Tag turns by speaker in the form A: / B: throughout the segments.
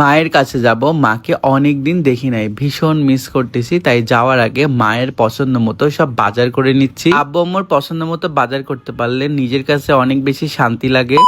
A: মায়ের কাছে যাব, মাকে অনেক দিন দেখি নাই, ভীষণ মিস করতেছি, তাই যাওয়ার আগে মায়ের পছন্দ মতো সব বাজার করে নিচ্ছি। আব্বু আম্মুর পছন্দ মতো বাজার করতে পারলে নিজের কাছে অনেক বেশি শান্তি লাগে।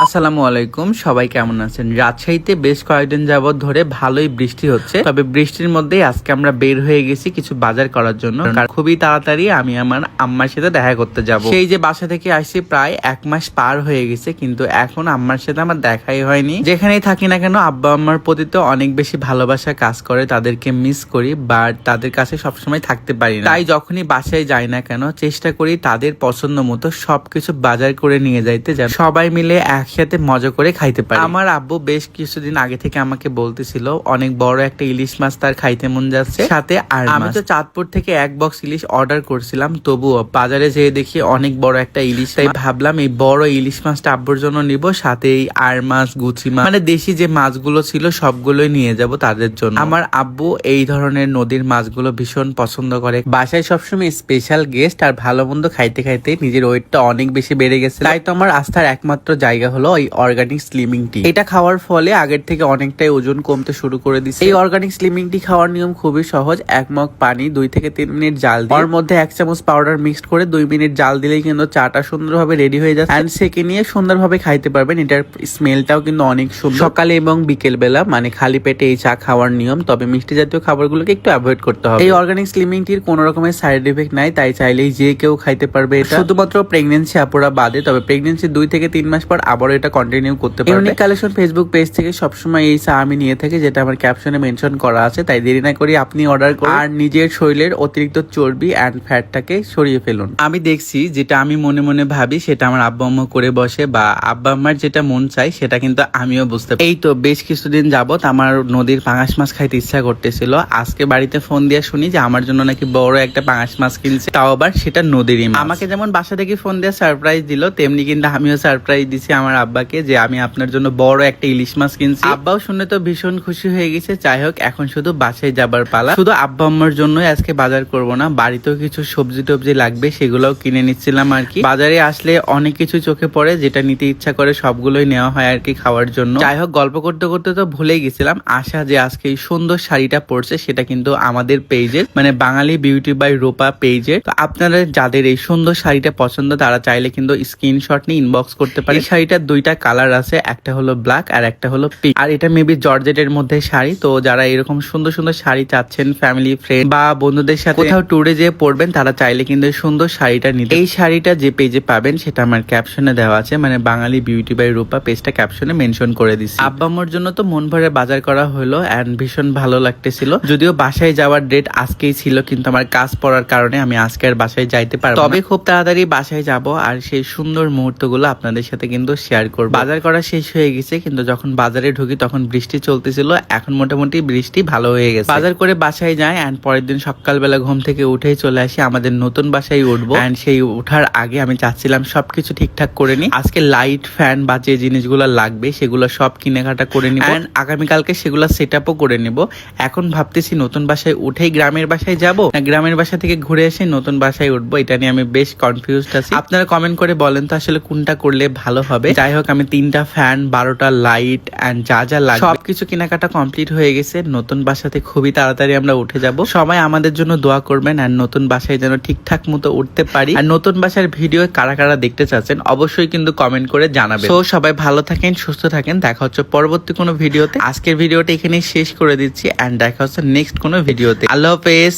A: আসসালামু আলাইকুম, সবাই কেমন আছেন? রাজশাহীতে বেশ কয়েকদিন যাবত ধরে ভালোই বৃষ্টি হচ্ছে। তবে বৃষ্টির মধ্যে আজকে আমরা বের হয়ে গেছি কিছু বাজার করার জন্য। খুবই তাড়াতাড়ি আমি আমার আম্মার সাথে দেখা করতে যাব। সেই যে বাসা থেকে আসছি প্রায় এক মাস পার হয়ে গেছে, কিন্তু এখন আম্মার সাথে আমার দেখাই হয়নি। যেখানেই থাকি না কেন, আব্বা আম্মার প্রতি তো অনেক বেশি ভালোবাসা কাজ করে, তাদেরকে মিস করি বাট তাদের কাছে সবসময় থাকতে পারি না। তাই যখনই বাসায় যাই না কেন, চেষ্টা করি তাদের পছন্দ মতো সবকিছু বাজার করে নিয়ে যাইতে, যেন সবাই মিলে একসাথে মজা করে খাইতে পারি। আমার আব্বু বেশ কিছুদিন আগে থেকে আমাকে বলতেছিল অনেক বড় একটা ইলিশ মাছ তার খাইতে মন যাচ্ছে। সাথে আর আমি তো চাঁদপুর থেকে এক বক্স ইলিশ অর্ডার করছিলাম তবুও বাজারে যেয়ে দেখি অনেক বড় একটা ইলিশ তাই ভাবলাম এই বড় ইলিশ মাছটা আব্বুর জন্য নিব সাথে এই আর মাছ গুচি মাছ। মানে দেশি যে মাছগুলো ছিল সবগুলোই নিয়ে যাব তাদের জন্য। আমার আব্বু এই ধরনের নদীর মাছগুলো ভীষণ পছন্দ করে। বাসায় সবসময় স্পেশাল গেস্ট আর ভালো মন্দ খাইতে খাইতে নিজের ওয়েটটা অনেক বেশি বেড়ে গেছে। তাই তো আমার আস্থার একমাত্র জায়গা হলো এই অর্গানিক স্লিমিং টি এটা খাওয়ার ফলে আগের থেকে অনেকটাই ওজন কমতে শুরু করে দিচ্ছে এই অর্গানিক স্লিমিং টি খাওয়ার নিয়ম খুবই সহজ। এক মগ পানি, দুই থেকে তিন মিনিট জাল দিয়ে, ওর মধ্যে এক চামচ পাউডার মিক্সড করে দুই মিনিট জাল দিলেই কিন্তু চাটা সুন্দরভাবে রেডি হয়ে যাচ্ছে। এন্ড সেকে নিয়ে সুন্দরভাবে খাইতে পারবেন। এটার স্মেলটাও কিন্তু অনেক সুন্দর। সকালে এবং বিকেল বেলা মানে খালি পেটে এই চা খাওয়ার নিয়ম। তবে মিষ্টি জাতীয় খাবারগুলোকে একটু অ্যাভয়েড করতে হবে। এই অর্গানিক স্লিমিং টির কোনো রকমের সাইড এফেক্ট নাই। তাই চাইলেই যে কেউ খাইতে পারবে এটা। শুধুমাত্র প্রেগনেন্সি আপুরা বাদে, তবে প্রেগনেন্সি দুই থেকে তিন মাস পর আবারও এটা কন্টিনিউ করতে পারবে। ইউনিক কালেকশন ফেসবুক পেজ থেকে সবসময় এই চা আমি নিয়ে থাকি যেটা আমার ক্যাপশনে মেনশন করা আছে তাই দেরি না করি আপনি অর্ডার করুন। আর নিজের শরীরের অতিরিক্ত চর্বি অ্যান্ড ফ্যাটটাকে সরিয়ে ফেলুন। আমি দেখছি যেটা আমি মনে মনে ভাবি সেটা আমার আব্বা আম্মা করে বসে বা আব্বা আম্মার যেটা মন চাই সেটা কিন্তু আমিও বুঝতে পারি। এই তো বেশ কিছুদিন যাবত আমার নদীর পাঙাশ মাছ খাইতে ইচ্ছা করতেছিল। আজকে বাড়িতে ফোন দিয়ে শুনি যে আমার জন্য নাকি বড় একটা পাঙাশ মাছ কিনছে। তাও আবার সেটা নদীরই মাছ। আমাকে যেমন বাসা থেকে ফোন দিয়ে সারপ্রাইজ দিল তেমনি কিন্তু আমিও সারপ্রাইজ দিছি আমার আব্বাকে যে আমি আপনার জন্য বড় একটা ইলিশ মাছ কিনছি। আব্বাও শুনে তো ভীষণ খুশি হয়ে গেছে। যাই হোক, এখন শুধু বাসায় যাবার পালা। শুধু আব্বা আম্মার জন্যই আজকে বাজার করব না, বাড়িতেও কিছু সবজি টবজি লাগবে, সেগুলোও কিনে নিচ্ছিলাম আর কি। বাজারে আসলে অনেক কিছু চোখে পড়ে, যেটা নিতে ইচ্ছা করে সবগুলোই নেওয়া হয় আর কি খাওয়ার জন্য। যাই হোক, গল্প করতে করতে তো ভুলেই গেছিলাম। আশা যে আজকে এই সুন্দর শাড়িটা পরছে, সেটা কিন্তু আমাদের পেজের মানে বাঙালি বিউটি বাই রূপা পেজের। তো আপনারা যাদের এই সুন্দর শাড়িটা পছন্দ, তারা চাইলে কিন্তু স্ক্রিনশট নিয়ে ইনবক্স করতে পারে এই শাড়িটার দুইটা কালার আছে একটা হলো ব্ল্যাক আর একটা হলো পিঙ্ক আর এটা মেবি জর্জেটের মধ্যে শাড়ি তো যারা এরকম সুন্দর সুন্দর শাড়ি চাচ্ছেন ফ্যামিলি ফ্রেন্ড বা বন্ধুদের সাথে কোথাও ট্যুরে যেয়ে পড়বেন তারা চাইলে কিন্তু সুন্দর শাড়িটা নিতে এই শাড়িটা যে পেজে পাবেন সেটা আমার ক্যাপশনে দেওয়া আছে মানে বাঙালি বিউটি বাই রূপা পেজটা ক্যাপশনে মেনশন করে দিচ্ছি আব্বা আম্মুর জন্য তো মন ভরে বাজার করা হলো এন্ড ভীষণ ভালো লাগতেছিল। যদিও বাসায় যাওয়ার ডেট আজকেই ছিল কিন্তু আমার কাজ পড়ার কারণে আমি আজকে আর বাসায় যাইতে পারব তবে খুব তাড়াতাড়ি বাসায় যাব আর সেই সুন্দর মুহূর্তগুলো আপনাদের সাথে কিন্তু শেয়ার করব। বাজার করা শেষ হয়ে গেছে কিন্তু যখন বাজারে ঢুকি তখন বৃষ্টি চলতেছিল এখন মোটামুটি বৃষ্টি ভালো হয়ে গেছে। বাজার করে বাসায় যাই এন্ড পরের দিন সকালবেলা ঘুম থেকে উঠেই চলে আসি আমাদের নতুন বাসায় উঠবো। এন্ড সেই ওঠার আগে আমি চাচ্ছিলাম সবকিছু ঠিকঠাক করে নি আজকে লাইট ফ্যান বা যে জিনিসগুলো লাগবে সেগুলো সব কিনেকাটা করে নিব। এন্ড আগামীকালকে সেগুলো সেট আপও করে নিব। এখন ভাবতেছি নতুন বাসায় উঠেই গ্রামের বাসায় যাব। না গ্রামের বাসা থেকে ঘুরে এসে নতুন বাসায় উঠবো এটা নিয়ে আমি বেশ কনফিউজড আছি। আপনারা কমেন্ট করে বলেন তো আসলে কোনটা করলে ভালো হবে। যাই হোক, আমি তিনটা ফ্যান বারোটা লাইট এন্ড যা যা লাগবে। সবকিছু কেনাকাটা কমপ্লিট হয়ে গেছে। নতুন বাসাতে খুবই তাড়াতাড়ি আমরা উঠে যাব। সবাই আমাদের জন্য দোয়া করবেন আর নতুন বাসায় যেন ঠিকঠাক মতো উঠতে পারি। আর নতুন বাসার ভিডিও কারা কারা দেখতে চাচ্ছেন অবশ্যই কিন্তু কমেন্ট করে জানাবেন। তো সবাই ভালো থাকেন, সুস্থ থাকেন। দেখা হচ্ছে পরবর্তী কোনো ভিডিওতে আজকের ভিডিওটা এখানেই শেষ করে দিচ্ছি এন্ড দেখা হচ্ছে নেক্সট কোনো ভিডিওতে আল্লাহ হাফেজ।